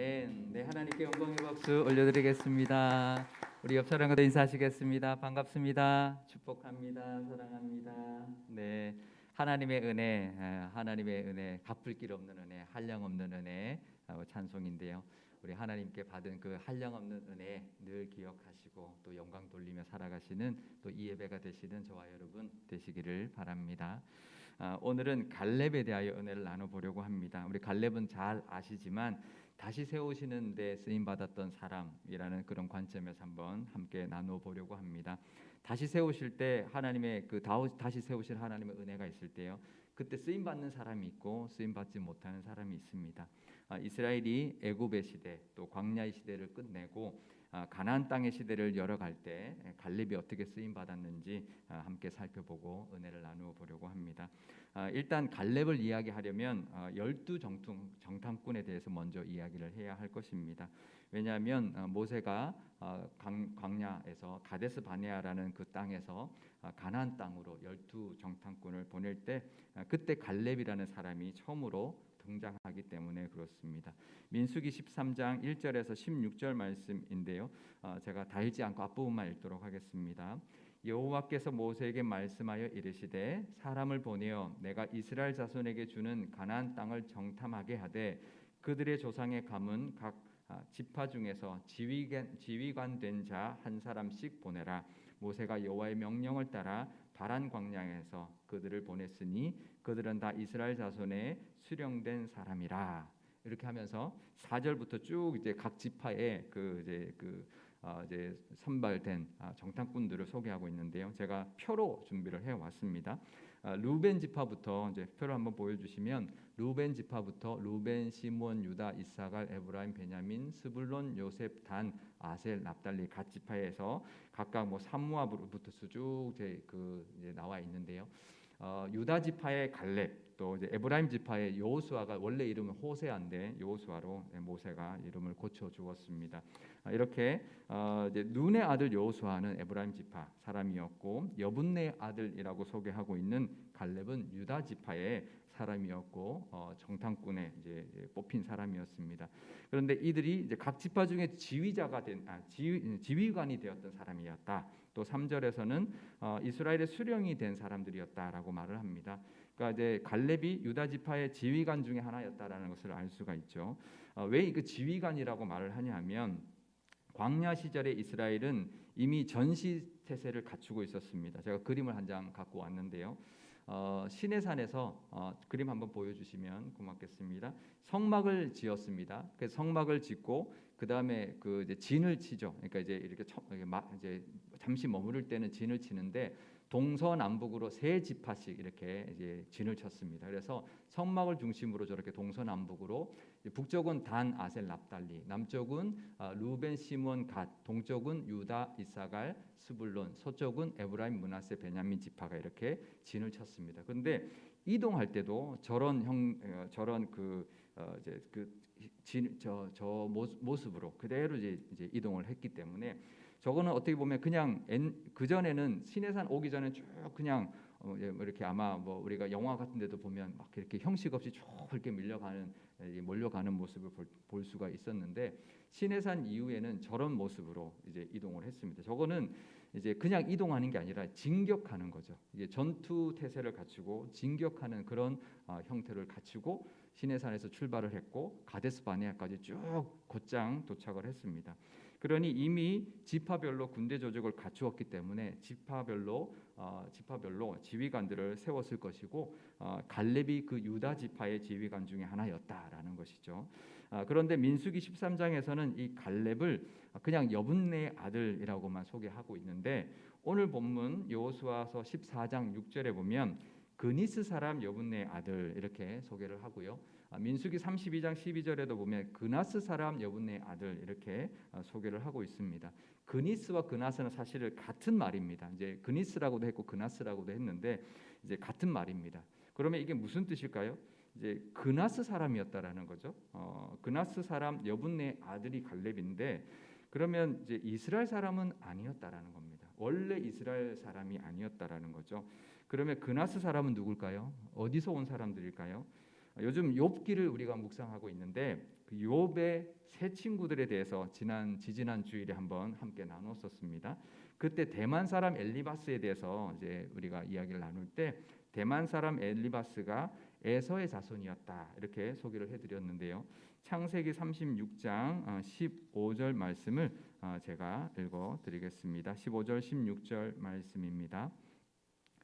아멘. 네, 하나님께 영광의 박수 올려드리겠습니다. 우리 옆 사람과도 인사하시겠습니다. 반갑습니다. 축복합니다. 사랑합니다. 네, 하나님의 은혜, 에, 하나님의 은혜, 갚을 길 없는 은혜, 한량 없는 은혜 어, 찬송인데요. 우리 하나님께 받은 그 한량 없는 은혜 늘 기억하시고 또 영광 돌리며 살아가시는 또 이 예배가 되시는 저와 여러분 되시기를 바랍니다. 아, 오늘은 갈렙에 대하여 은혜를 나눠보려고 합니다. 우리 갈렙은 잘 아시지만 다시 세우시는 데 쓰임 받았던 사람이라는 그런 관점에서 한번 함께 나눠보려고 합니다. 다시 세우실 때 하나님의 그 다시 세우실 하나님의 은혜가 있을 때요. 그때 쓰임 받는 사람이 있고 쓰임 받지 못하는 사람이 있습니다. 아, 이스라엘이 애굽의 시대 또 광야의 시대를 끝내고 아, 가나안 땅의 시대를 열어갈 때 갈렙이 어떻게 쓰임 받았는지 아, 함께 살펴보고 은혜를 나누어 보려고 합니다. 아, 일단 갈렙을 이야기하려면 아, 열두 정통 정탐꾼에 대해서 먼저 이야기를 해야 할 것입니다. 왜냐하면 아, 모세가 아, 광, 광야에서 가데스 바네아라는 그 땅에서 아, 가나안 땅으로 열두 정탐꾼을 보낼 때 아, 그때 갈렙이라는 사람이 처음으로 등장하기 때문에 그렇습니다. 민수기 13장 1절에서 16절 말씀인데요. 어, 제가 다 읽지 않고 앞부분만 읽도록 하겠습니다. 여호와께서 모세에게 말씀하여 이르시되 사람을 보내어 내가 이스라엘 자손에게 주는 가나안 땅을 정탐하게 하되 그들의 조상의 감은 각 아, 지파 중에서 지휘관 지휘관 된 자 한 사람씩 보내라. 모세가 여호와의 명령을 따라 바란 광야에서 그들을 보냈으니 그들은 다 이스라엘 자손의 수령된 사람이라. 이렇게 하면서 4절부터 쭉 이제 각 지파의 그 이제 그 어, 이제 선발된 아, 정탐꾼들을 소개하고 있는데요. 제가 표로 준비를 해 왔습니다. 아, 루벤 지파부터 이제 표를 한번 보여주시면 루벤 지파부터 루벤, 시몬, 유다, 이사갈, 에브라임, 베냐민, 스불론, 요셉, 단, 아셀, 납달리 각 지파에서 각각 뭐 사무아부터 쭉 그 나와 있는데요. 어, 유다 지파의 갈렙 또 이제 에브라임 지파의 여호수아가 원래 이름은 호세아인데 여호수아로 모세가 이름을 고쳐 주었습니다. 아, 이렇게 어, 이제 눈의 아들 여호수아는 에브라임 지파 사람이었고 여분네 아들이라고 소개하고 있는 갈렙은 유다 지파의 사람이었고 어, 정탐꾼에 이제 뽑힌 사람이었습니다. 그런데 이들이 이제 각 지파 중에 지휘자가 된 아, 지휘, 지휘관이 되었던 사람이었다. 또 3절에서는 어, 이스라엘의 수령이 된 사람들이었다라고 말을 합니다. 그러니까 이제 갈렙이 유다 지파의 지휘관 중에 하나였다라는 것을 알 수가 있죠. 어, 왜그 지휘관이라고 말을 하냐면 광야 시절에 이스라엘은 이미 전시 태세를 갖추고 있었습니다. 제가 그림을 한 장 갖고 왔는데요. 어, 시내산에서 어, 그림 한번 보여주시면 고맙겠습니다. 성막을 지었습니다. 그 성막을 짓고 그 다음에 그 이제 진을 치죠. 그러니까 이제 이렇게 처, 이제 잠시 머무를 때는 진을 치는데 동서남북으로 세 지파씩 이렇게 이제 진을 쳤습니다. 그래서 성막을 중심으로 저렇게 동서남북으로 북쪽은 단, 아셀, 납달리, 남쪽은 아, 루벤, 시몬, 갓, 동쪽은 유다, 이사갈, 스불론, 서쪽은 에브라임, 문하세, 베냐민 지파가 이렇게 진을 쳤습니다. 그런데 이동할 때도 저런 형 어, 저런 그 어, 이제 그진저저 모습으로 그대로 이제, 이제 이동을 했기 때문에 저거는 어떻게 보면 그냥 그 전에는 시내산 오기 전에 쭉 그냥 어, 이렇게 아마 뭐 우리가 영화 같은 데도 보면 막 이렇게 형식 없이 쭉 이렇게 밀려가는 예, 몰려가는 모습을 볼, 볼 수가 있었는데 시내산 이후에는 저런 모습으로 이제 이동을 했습니다. 저거는 이제 그냥 이동하는 게 아니라 진격하는 거죠. 이게 전투 태세를 갖추고 진격하는 그런 어, 형태를 갖추고 시내산에서 출발을 했고 가데스 바네아까지 쭉 곧장 도착을 했습니다. 그러니 이미 지파별로 군대 조직을 갖추었기 때문에 지파별로 어, 지파별로 지휘관들을 세웠을 것이고 어, 갈렙이 그 유다 지파의 지휘관 중에 하나였다라는 것이죠. 아, 그런데 민수기 13장에서는 이 갈렙을 그냥 여분네 아들이라고만 소개하고 있는데 오늘 본문 여호수아서 14장 6절에 보면 그니스 사람 여분네 아들 이렇게 소개를 하고요. 아, 민수기 32장 12절에도 보면 그나스 사람 여분네 아들 이렇게 아, 소개를 하고 있습니다. 그니스와 그나스는 사실 같은 말입니다. 이제 그니스라고도 했고 그나스라고도 했는데 이제 같은 말입니다. 그러면 이게 무슨 뜻일까요? 이제 그나스 사람이었다라는 거죠. 어, 그나스 사람 여분네 아들이 갈렙인데 그러면 이제 이스라엘 사람은 아니었다라는 겁니다. 원래 이스라엘 사람이 아니었다라는 거죠. 그러면 그나스 사람은 누굴까요? 어디서 온 사람들일까요? 요즘 욥기를 우리가 묵상하고 있는데 그 욥의 세 친구들에 대해서 지난 지지난 주일에 한번 함께 나눴었습니다. 그때 대만 사람 엘리바스에 대해서 이제 우리가 이야기를 나눌 때 대만 사람 엘리바스가 에서의 자손이었다 이렇게 소개를 해드렸는데요. 창세기 36장 15절 말씀을 어, 제가 읽어드리겠습니다. 15절 16절 말씀입니다.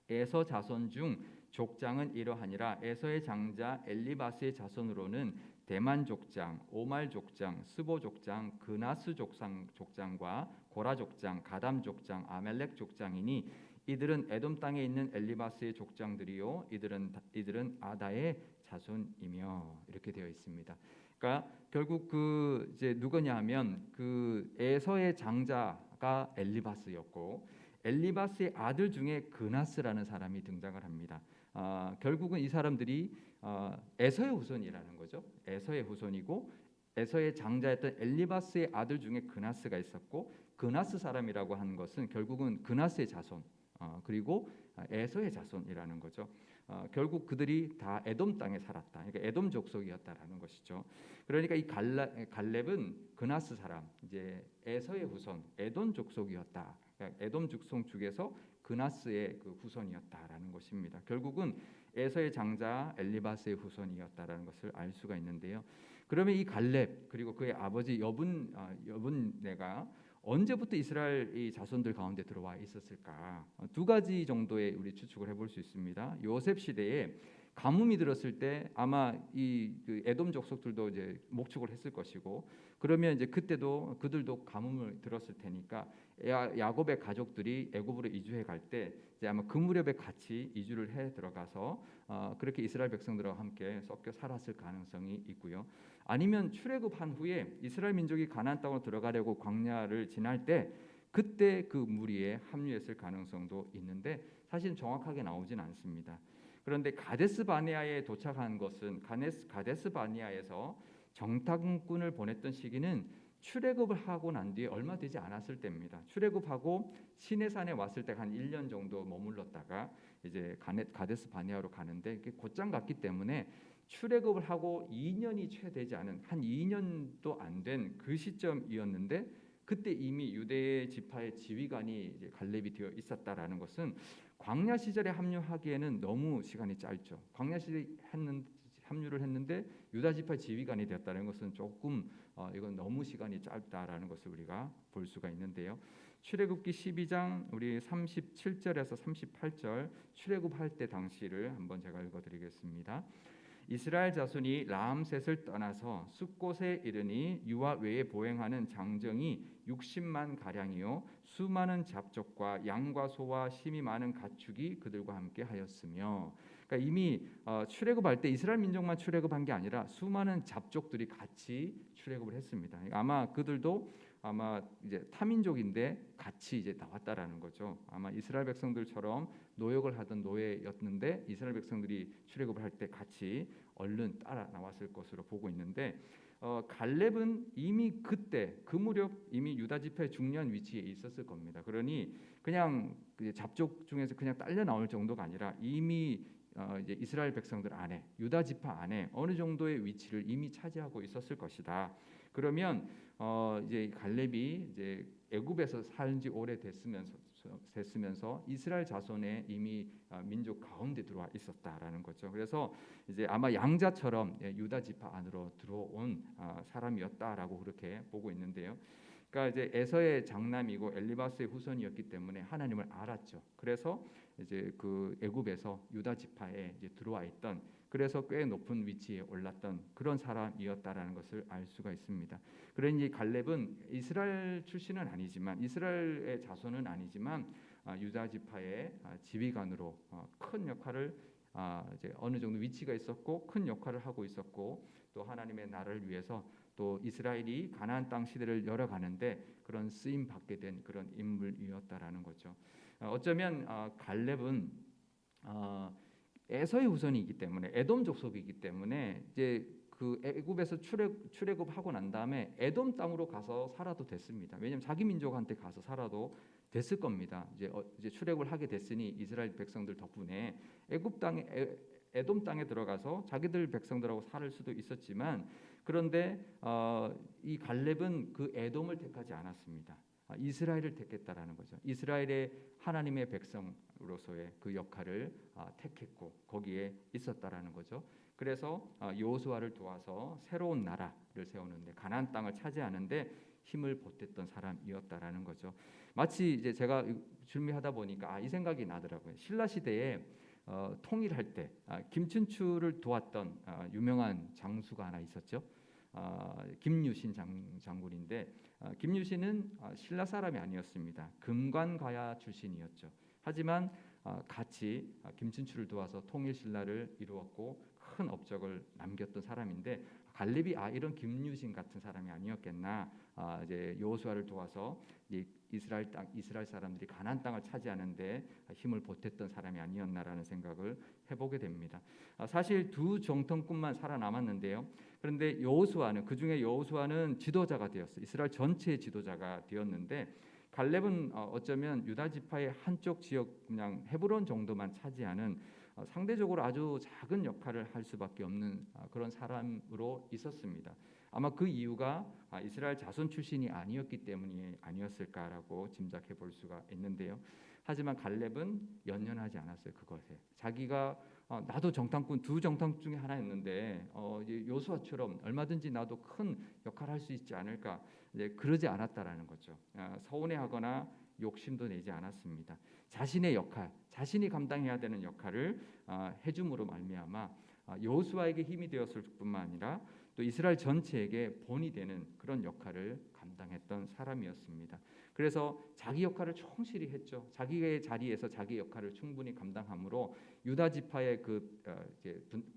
에서 자손 중 족장은 이러하니라 에서의 장자 엘리바스의 자손으로는 대만 족장, 오말 족장, 스보 족장, 그나스 족장 족장과 고라 족장, 가담 족장, 아멜렉 족장이니 이들은 에돔 땅에 있는 엘리바스의 족장들이요 이들은 이들은 아다의 자손이며 이렇게 되어 있습니다. 그러니까 결국 그 이제 누구냐 하면 그 에서의 장자가 엘리바스였고 엘리바스의 아들 중에 그나스라는 사람이 등장을 합니다. 아, 결국은 이 사람들이 어, 에서의 후손이라는 거죠. 에서의 후손이고 에서의 장자였던 엘리바스의 아들 중에 그나스가 있었고 그나스 사람이라고 하는 것은 결국은 그나스의 자손 어, 그리고 에서의 자손이라는 거죠. 어, 결국 그들이 다 에돔 땅에 살았다. 그러니까 에돔 족속이었다라는 것이죠. 그러니까 이 갈라, 갈렙은 그나스 사람, 이제 에서의 후손, 에돔 족속이었다. 그러니까 에돔 족속 중에서 그나스의 그 후손이었다라는 것입니다. 결국은 에서의 장자 엘리바스의 후손이었다라는 것을 알 수가 있는데요. 그러면 이 갈렙 그리고 그의 아버지 여분 아, 여분네가 언제부터 이스라엘 이 자손들 가운데 들어와 있었을까? 어, 두 가지 정도의 우리 추측을 해볼 수 있습니다. 요셉 시대에 가뭄이 들었을 때 아마 이 그 에돔 족속들도 이제 목축을 했을 것이고 그러면 이제 그때도 그들도 가뭄을 들었을 테니까 야, 야곱의 가족들이 애굽으로 이주해 갈 때 이제 아마 그 무렵에 같이 이주를 해 들어가서 어, 그렇게 이스라엘 백성들과 함께 섞여 살았을 가능성이 있고요. 아니면 출애굽한 후에 이스라엘 민족이 가나안 땅으로 들어가려고 광야를 지날 때 그때 그 무리에 합류했을 가능성도 있는데 사실 정확하게 나오진 않습니다. 그런데 가데스 바네아에 도착한 것은 가데스, 가데스 바네아에서 정탐꾼을 보냈던 시기는 출애굽을 하고 난 뒤에 얼마 되지 않았을 때입니다. 출애굽하고 시내산에 왔을 때 한 1년 정도 머물렀다가 이제 가데스 바네아로 가는데 곧장 갔기 때문에 출애굽을 하고 2년이 채 되지 않은 한 2년도 안 된 그 시점이었는데 그때 이미 유대 지파의 지휘관이 갈렙이 되어 있었다라는 것은 광야 시절에 합류하기에는 너무 시간이 짧죠. 광야 시절에 했는 합류를 했는데 유다 지파 지휘관이 되었다는 것은 조금 어, 이건 너무 시간이 짧다라는 것을 우리가 볼 수가 있는데요. 출애굽기 12장 우리 37절에서 38절 출애굽할 때 당시를 한번 제가 읽어드리겠습니다. 이스라엘 자손이 라암셋을 떠나서 숲곳에 이르니 유아 외에 보행하는 장정이 60만 가량이요 수많은 잡족과 양과 소와 심이 많은 가축이 그들과 함께 하였으며 그러니까 이미 어, 출애굽할 때 이스라엘 민족만 출애굽한 게 아니라 수많은 잡족들이 같이 출애굽을 했습니다. 아마 그들도 아마 이제 타민족인데 같이 이제 나왔다라는 거죠. 아마 이스라엘 백성들처럼 노역을 하던 노예였는데 이스라엘 백성들이 출애굽을 할 때 같이 얼른 따라 나왔을 것으로 보고 있는데 어, 갈렙은 이미 그때 그 무렵 이미 유다 지파의 중요한 위치에 있었을 겁니다. 그러니 그냥 잡족 중에서 그냥 딸려 나올 정도가 아니라 이미 어, 이제 이스라엘 백성들 안에 유다 지파 안에 어느 정도의 위치를 이미 차지하고 있었을 것이다. 그러면 어, 이제 갈렙이 이제 애굽에서 살지 오래 됐으면서 됐으면서 이스라엘 자손에 이미 어, 민족 가운데 들어와 있었다라는 거죠. 그래서 이제 아마 양자처럼 예, 유다 지파 안으로 들어온 어, 사람이었다라고 그렇게 보고 있는데요. 그러니까 이제 에서의 장남이고 엘리바스의 후손이었기 때문에 하나님을 알았죠. 그래서 이제 그 애굽에서 유다 지파에 이제 들어와 있던 그래서 꽤 높은 위치에 올랐던 그런 사람이었다라는 것을 알 수가 있습니다. 그러니 갈렙은 이스라엘 출신은 아니지만 이스라엘의 자손은 아니지만 아, 유다 지파의 아, 지휘관으로 어, 큰 역할을 아, 이제 어느 정도 위치가 있었고 큰 역할을 하고 있었고 또 하나님의 나라를 위해서 또 이스라엘이 가나안 땅 시대를 열어가는데 그런 쓰임 받게 된 그런 인물이었다라는 거죠. 어, 어쩌면 어, 갈렙은 에서의 후손이기 때문에 에돔 족속이기 때문에 이제 그 애굽에서 출애굽, 출애굽하고 난 다음에 에돔 땅으로 가서 살아도 됐습니다. 왜냐하면 자기 민족한테 가서 살아도 됐을 겁니다. 이제 어, 이제 출애굽을 하게 됐으니 이스라엘 백성들 덕분에 애굽 땅에 에, 에돔 땅에 들어가서 자기들 백성들하고 살 수도 있었지만 그런데 어, 이 갈렙은 그 에돔을 택하지 않았습니다. 아, 이스라엘을 택했다라는 거죠. 이스라엘의 하나님의 백성 으로서의 그 역할을 아, 택했고 거기에 있었다라는 거죠. 그래서 아, 여호수아를 도와서 새로운 나라를 세우는데 가나안 땅을 차지하는데 힘을 보탰던 사람이었다라는 거죠. 마치 이제 제가 준비하다 보니까 아, 이 생각이 나더라고요. 신라 시대에 어, 통일할 때 아, 김춘추를 도왔던 아, 유명한 장수가 하나 있었죠. 아, 김유신 장, 장군인데 아, 김유신은 아, 신라 사람이 아니었습니다. 금관가야 출신이었죠. 하지만 아, 같이 아, 김춘추를 도와서 통일 신라를 이루었고 큰 업적을 남겼던 사람인데 갈렙이 아 이런 김유신 같은 사람이 아니었겠나 아, 이제 여호수아를 도와서 이 이스라엘 땅 이스라엘 사람들이 가나안 땅을 차지하는데 힘을 보탰던 사람이 아니었나라는 생각을 해보게 됩니다. 아, 사실 두 정통꾼만 살아남았는데요. 그런데 여호수아는 그 중에 여호수아는 지도자가 되었어. 이스라엘 전체의 지도자가 되었는데 갈렙은 어, 어쩌면 유다 지파의 한쪽 지역 그냥 헤브론 정도만 차지하는 어, 상대적으로 아주 작은 역할을 할 수밖에 없는 아, 그런 사람으로 있었습니다. 아마 그 이유가 아, 이스라엘 자손 출신이 아니었기 때문이 아니었을까라고 짐작해 볼 수가 있는데요. 하지만 갈렙은 연연하지 않았어요 그것에. 자기가 어, 나도 정탐꾼 두 정탐 중에 하나였는데 어, 요수아처럼 얼마든지 나도 큰 역할을 할 수 있지 않을까 이제 그러지 않았다라는 거죠. 아, 서운해하거나 욕심도 내지 않았습니다. 자신의 역할, 자신이 감당해야 되는 역할을 아, 해줌으로 말미암아 아, 여호수아에게 힘이 되었을 뿐만 아니라 또 이스라엘 전체에게 본이 되는 그런 역할을 감당했던 사람이었습니다. 그래서 자기 역할을 충실히 했죠. 자기의 자리에서 자기 역할을 충분히 감당함으로 유다 지파의 그 어,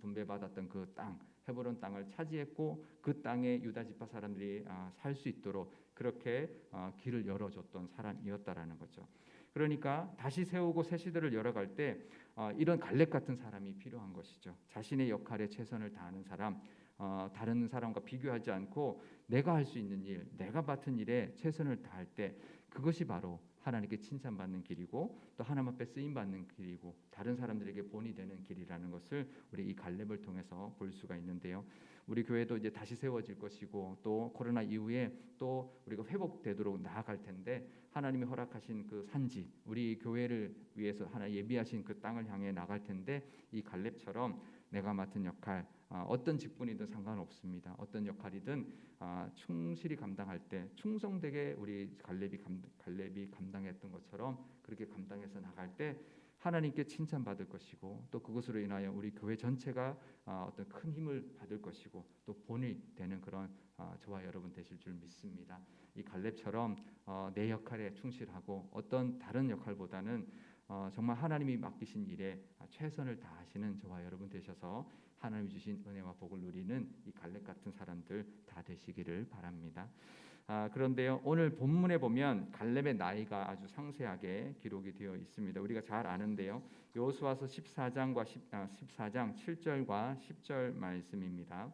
분배받았던 그 땅, 헤브론 땅을 차지했고 그 땅에 유다 지파 사람들이 아, 살수 있도록 그렇게 어, 길을 열어줬던 사람이었다라는 거죠. 그러니까 다시 세우고 새 시대를 열어갈 때 어, 이런 갈렙 같은 사람이 필요한 것이죠. 자신의 역할에 최선을 다하는 사람, 어, 다른 사람과 비교하지 않고 내가 할 수 있는 일, 내가 맡은 일에 최선을 다할 때 그것이 바로 하나님께 칭찬받는 길이고 또 하나님 앞에 쓰임 받는 길이고 다른 사람들에게 본이 되는 길이라는 것을 우리 이 갈렙을 통해서 볼 수가 있는데요. 우리 교회도 이제 다시 세워질 것이고 또 코로나 이후에 또 우리가 회복되도록 나아갈 텐데 하나님이 허락하신 그 산지 우리 교회를 위해서 하나 예비하신 그 땅을 향해 나갈 텐데 이 갈렙처럼 내가 맡은 역할 아, 어떤 직분이든 상관없습니다. 어떤 역할이든 아, 충실히 감당할 때 충성되게 우리 갈렙이 감, 갈렙이 감당했던 것처럼 그렇게 감당해서 나갈 때 하나님께 칭찬받을 것이고 또 그것으로 인하여 우리 교회 전체가 아, 어떤 큰 힘을 받을 것이고 또 본이 되는 그런 아, 저와 여러분 되실 줄 믿습니다. 이 갈렙처럼 어, 내 역할에 충실하고 어떤 다른 역할보다는 어, 정말 하나님이 맡기신 일에 아, 최선을 다하시는 저와 여러분 되셔서 하나님이 주신 은혜와 복을 누리는 이 갈렙 같은 사람들 다 되시기를 바랍니다. 아, 그런데요 오늘 본문에 보면 갈렙의 나이가 아주 상세하게 기록이 되어 있습니다. 우리가 잘 아는데요 여호수아서 14장과 10, 아, 14장 7절과 10절 말씀입니다.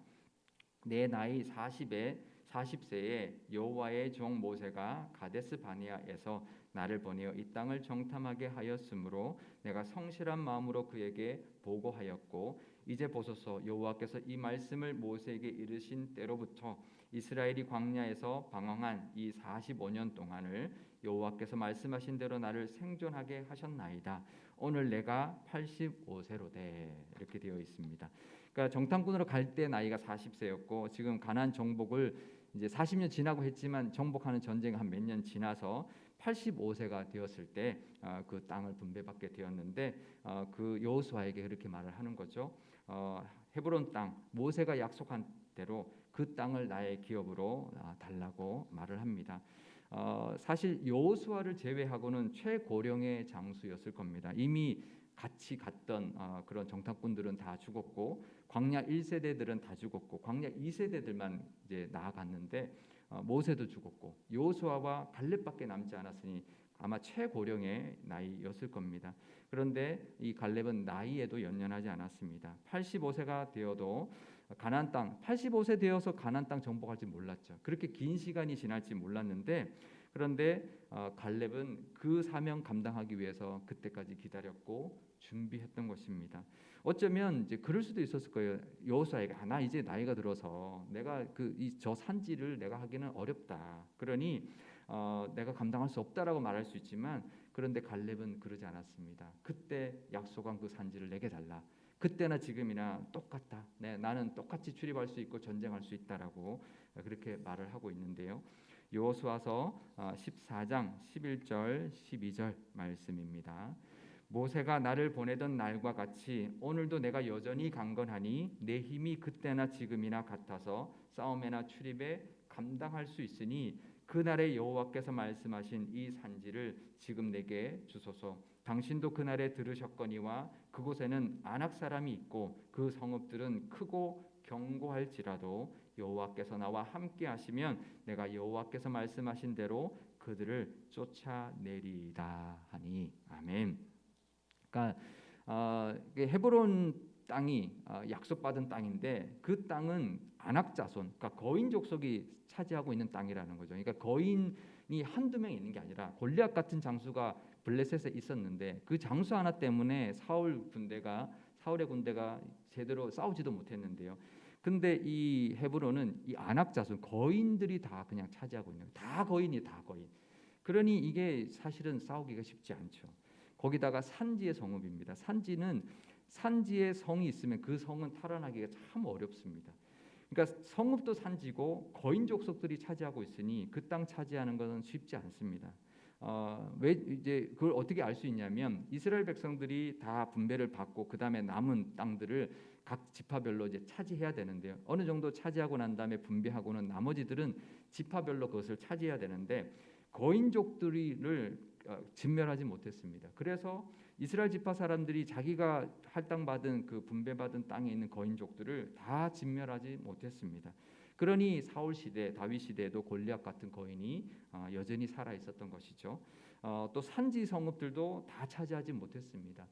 내 나이 40에 40세에 여호와의 종 모세가 가데스 바니아에서 나를 보내어 이 땅을 정탐하게 하였으므로 내가 성실한 마음으로 그에게 보고하였고 이제 보소서 여호와께서 이 말씀을 모세에게 이르신 때로부터 이스라엘이 광야에서 방황한 이 45년 동안을 여호와께서 말씀하신 대로 나를 생존하게 하셨나이다. 오늘 내가 85세로 돼 이렇게 되어 있습니다. 그러니까 정탐꾼으로 갈 때 나이가 40세였고 지금 가난 정복을 이제 40년 지나고 했지만 정복하는 전쟁 한 몇 년 지나서 85세가 되었을 때 그 땅을 분배받게 되었는데 어, 그 여호수아에게 그렇게 말을 하는 거죠. 어, 헤브론 땅 모세가 약속한 대로 그 땅을 나의 기업으로 아, 달라고 말을 합니다. 어, 사실 여호수아를 제외하고는 최고령의 장수였을 겁니다. 이미 같이 갔던 어, 그런 정탐꾼들은 다 죽었고 광야 1세대들은 다 죽었고 광야 2세대들만 이제 나아갔는데 어, 모세도 죽었고 여호수아와 갈렙밖에 남지 않았으니 아마 최고령의 나이였을 겁니다. 그런데 이 갈렙은 나이에도 연연하지 않았습니다. 85세가 되어도 가나안 땅 85세 되어서 가나안 땅 정복할지 몰랐죠. 그렇게 긴 시간이 지날지 몰랐는데 그런데 어, 갈렙은 그 사명 감당하기 위해서 그때까지 기다렸고 준비했던 것입니다. 어쩌면 이제 그럴 수도 있었을 거예요. 여호수아에게 아, 나 이제 나이가 들어서 내가 그이저 산지를 내가 하기는 어렵다. 그러니 어, 내가 감당할 수 없다라고 말할 수 있지만 그런데 갈렙은 그러지 않았습니다. 그때 약속한 그 산지를 내게 달라. 그때나 지금이나 똑같다. 네, 나는 똑같이 출입할 수 있고 전쟁할 수 있다라고 그렇게 말을 하고 있는데요. 여호수아서 14장 11절 12절 말씀입니다. 모세가 나를 보내던 날과 같이 오늘도 내가 여전히 강건하니 내 힘이 그때나 지금이나 같아서 싸움에나 출입에 감당할 수 있으니 그날에 여호와께서 말씀하신 이 산지를 지금 내게 주소서. 당신도 그날에 들으셨거니와 그곳에는 안악 사람이 있고 그 성읍들은 크고 견고할지라도 여호와께서 나와 함께 하시면 내가 여호와께서 말씀하신 대로 그들을 쫓아내리다 하니 아멘. 그러니까 어, 헤브론 땅이 어, 약속받은 땅인데 그 땅은 안악 자손, 그러니까 거인 족속이 차지하고 있는 땅이라는 거죠. 그러니까 거인이 한두 명 있는 게 아니라 골리앗 같은 장수가 블레셋에 있었는데 그 장수 하나 때문에 사울 군대가 사울의 군대가 제대로 싸우지도 못했는데요. 근데 이 헤브론은 이 안악 자손 거인들이 다 그냥 차지하고 있는 다 거인이 다 거인. 그러니 이게 사실은 싸우기가 쉽지 않죠. 거기다가 산지의 성읍입니다. 산지는 산지에 성이 있으면 그 성은 탈환하기가 참 어렵습니다. 그러니까 성읍도 산지고 거인 족속들이 차지하고 있으니 그 땅 차지하는 것은 쉽지 않습니다. 어, 왜 이제 그걸 어떻게 알 수 있냐면 이스라엘 백성들이 다 분배를 받고 그 다음에 남은 땅들을 각 지파별로 이제 차지해야 되는데요. 어느 정도 차지하고 난 다음에 분배하고는 나머지들은 지파별로 그것을 차지해야 되는데 거인족들을 어, 진멸하지 못했습니다. 그래서 이스라엘 지파 사람들이 자기가 할당 받은 그 분배받은 땅에 있는 거인족들을 다 진멸하지 못했습니다. 그러니 사울 시대, 다윗 시대에도 골리앗 같은 거인이 어, 여전히 살아 있었던 것이죠. 어, 또 산지 성읍들도 다 차지하지 못했습니다.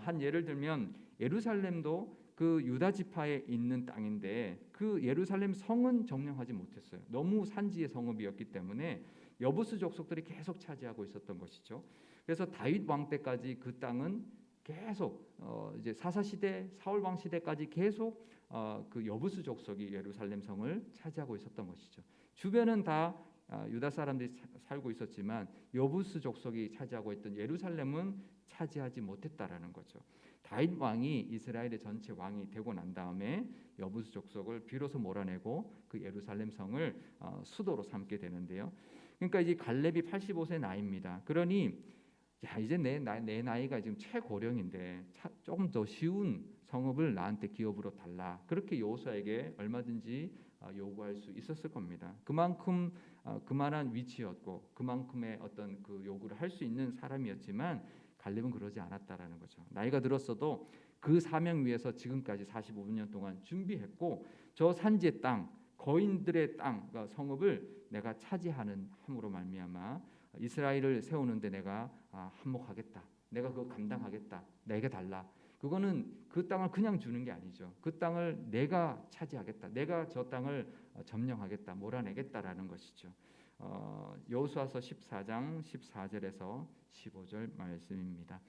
한 예를 들면 예루살렘도 그 유다 지파에 있는 땅인데 그 예루살렘 성은 점령하지 못했어요. 너무 산지의 성읍이었기 때문에 여부스 족속들이 계속 차지하고 있었던 것이죠. 그래서 다윗 왕 때까지 그 땅은 계속 어 이제 사사 시대, 사울 왕 시대까지 계속 어 그 여부스 족속이 예루살렘 성을 차지하고 있었던 것이죠. 주변은 다 어, 유다 사람들이 살고 있었지만 여부스 족속이 차지하고 있던 예루살렘은 차지하지 못했다라는 거죠. 다윗 왕이 이스라엘의 전체 왕이 되고 난 다음에 여부스 족속을 비로소 몰아내고 그 예루살렘 성을 어, 수도로 삼게 되는데요. 그러니까 이제 갈렙이 85세 나이입니다. 그러니 야 이제 내, 나, 내 나이가 지금 최고령인데 차, 조금 더 쉬운 성읍을 나한테 기업으로 달라. 그렇게 여호수아에게 얼마든지 어, 요구할 수 있었을 겁니다. 그만큼 어, 그만한 위치였고 그만큼의 어떤 그 요구를 할 수 있는 사람이었지만 갈렙은 그러지 않았다라는 거죠. 나이가 들었어도 그 사명 위에서 지금까지 45년 동안 준비했고 저 산지의 땅, 거인들의 땅, 그러니까 성읍을 내가 차지하는 함으로 말미암아 이스라엘을 세우는데 내가 아, 한몫하겠다. 내가 그거 감당하겠다. 내게 달라. 그거는 그 땅을 그냥 주는 게 아니죠. 그 땅을 내가 차지하겠다. 내가 저 땅을 어, 점령하겠다. 몰아내겠다라는 것이죠. 어, 여호수아서 14장 14절에서 15절 말씀입니다.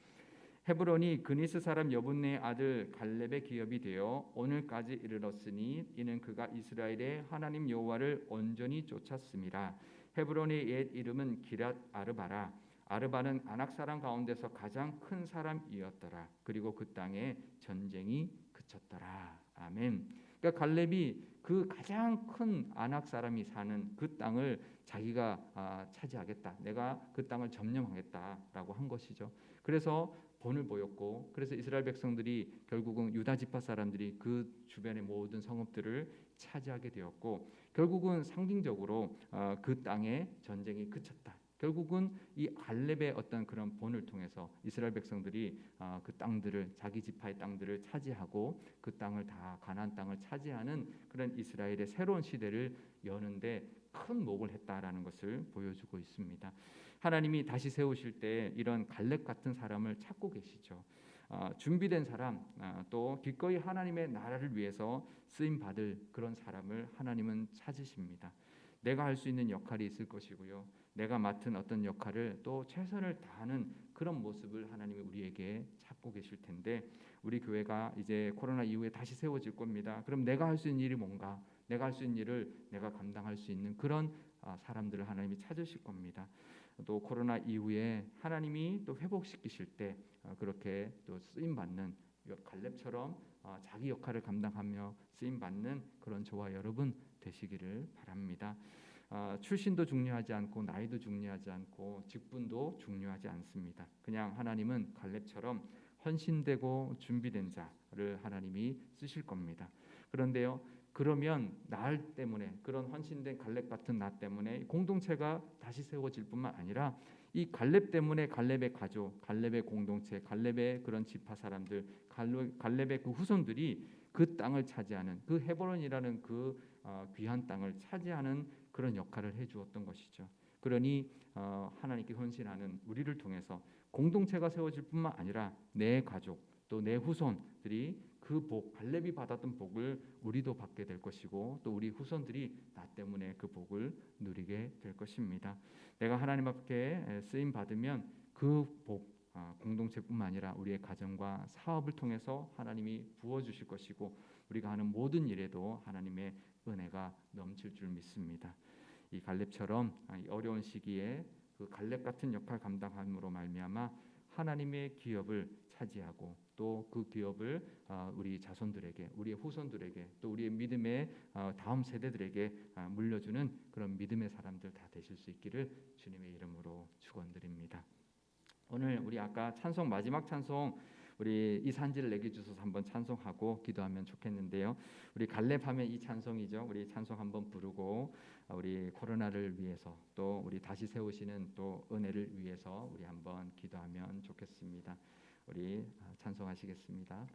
헤브론이 그니스 사람 여분네 아들 갈렙의 기업이 되어 오늘까지 이르렀으니 이는 그가 이스라엘의 하나님 여호와를 온전히 쫓았음이라. 헤브론의 옛 이름은 기랏 아르바라. 아르바는 아낙 사람 가운데서 가장 큰 사람이었더라. 그리고 그 땅에 전쟁이 그쳤더라. 아멘. 그러니까 갈렙이 그 가장 큰 아낙 사람이 사는 그 땅을 자기가 아, 차지하겠다. 내가 그 땅을 점령하겠다라고 한 것이죠. 그래서 본을 보였고 그래서 이스라엘 백성들이 결국은 유다 지파 사람들이 그 주변의 모든 성읍들을 차지하게 되었고 결국은 상징적으로 어, 그 땅에 전쟁이 그쳤다. 결국은 이 갈렙의 어떤 그런 본을 통해서 이스라엘 백성들이 어, 그 땅들을 자기 지파의 땅들을 차지하고 그 땅을 다 가나안 땅을 차지하는 그런 이스라엘의 새로운 시대를 여는데 큰 목을 했다라는 것을 보여주고 있습니다. 하나님이 다시 세우실 때 이런 갈렙 같은 사람을 찾고 계시죠. 어, 준비된 사람 어, 또 기꺼이 하나님의 나라를 위해서 쓰임 받을 그런 사람을 하나님은 찾으십니다. 내가 할 수 있는 역할이 있을 것이고요. 내가 맡은 어떤 역할을 또 최선을 다하는 그런 모습을 하나님이 우리에게 찾고 계실 텐데 우리 교회가 이제 코로나 이후에 다시 세워질 겁니다. 그럼 내가 할 수 있는 일이 뭔가? 내가 할 수 있는 일을 내가 감당할 수 있는 그런 아, 사람들을 하나님이 찾으실 겁니다. 또 코로나 이후에 하나님이 또 회복시키실 때 어, 그렇게 또 쓰임 받는 갈렙처럼 어, 자기 역할을 감당하며 쓰임 받는 그런 저와 여러분 되시기를 바랍니다. 어, 출신도 중요하지 않고 나이도 중요하지 않고 직분도 중요하지 않습니다. 그냥 하나님은 갈렙처럼 헌신되고 준비된 자를 하나님이 쓰실 겁니다. 그런데요. 그러면 나 때문에 그런 헌신된 갈렙 같은 나 때문에 공동체가 다시 세워질 뿐만 아니라 이 갈렙 때문에 갈렙의 가족, 갈렙의 공동체, 갈렙의 그런 지파 사람들, 갈렙- 갈렙의 그 후손들이 그 땅을 차지하는 그 헤브론이라는 그 어, 귀한 땅을 차지하는 그런 역할을 해 주었던 것이죠. 그러니 어, 하나님께 헌신하는 우리를 통해서 공동체가 세워질 뿐만 아니라 내 가족 또 내 후손들이 그 복, 갈렙이 받았던 복을 우리도 받게 될 것이고 또 우리 후손들이 나 때문에 그 복을 누리게 될 것입니다. 내가 하나님 앞에 쓰임 받으면 그 복, 아, 공동체뿐만 아니라 우리의 가정과 사업을 통해서 하나님이 부어 주실 것이고 우리가 하는 모든 일에도 하나님의 은혜가 넘칠 줄 믿습니다. 이 갈렙처럼 아, 이 어려운 시기에 그 갈렙 같은 역할 감당함으로 말미암아 하나님의 기업을 차지하고 또 그 기업을 어, 우리 자손들에게, 우리의 후손들에게, 또 우리의 믿음의 어, 다음 세대들에게 아, 물려주는 그런 믿음의 사람들 다 되실 수 있기를 주님의 이름으로 축원드립니다. 오늘 우리 아까 찬송 마지막 찬송 우리 이 산지를 내게 주셔서 한번 찬송하고 기도하면 좋겠는데요. 우리 갈렙하면 이 찬송이죠. 우리 찬송 한번 부르고 어, 우리 코로나를 위해서 또 우리 다시 세우시는 또 은혜를 위해서 우리 한번 기도하면 좋겠습니다. 우리 아, 찬송하시겠습니다.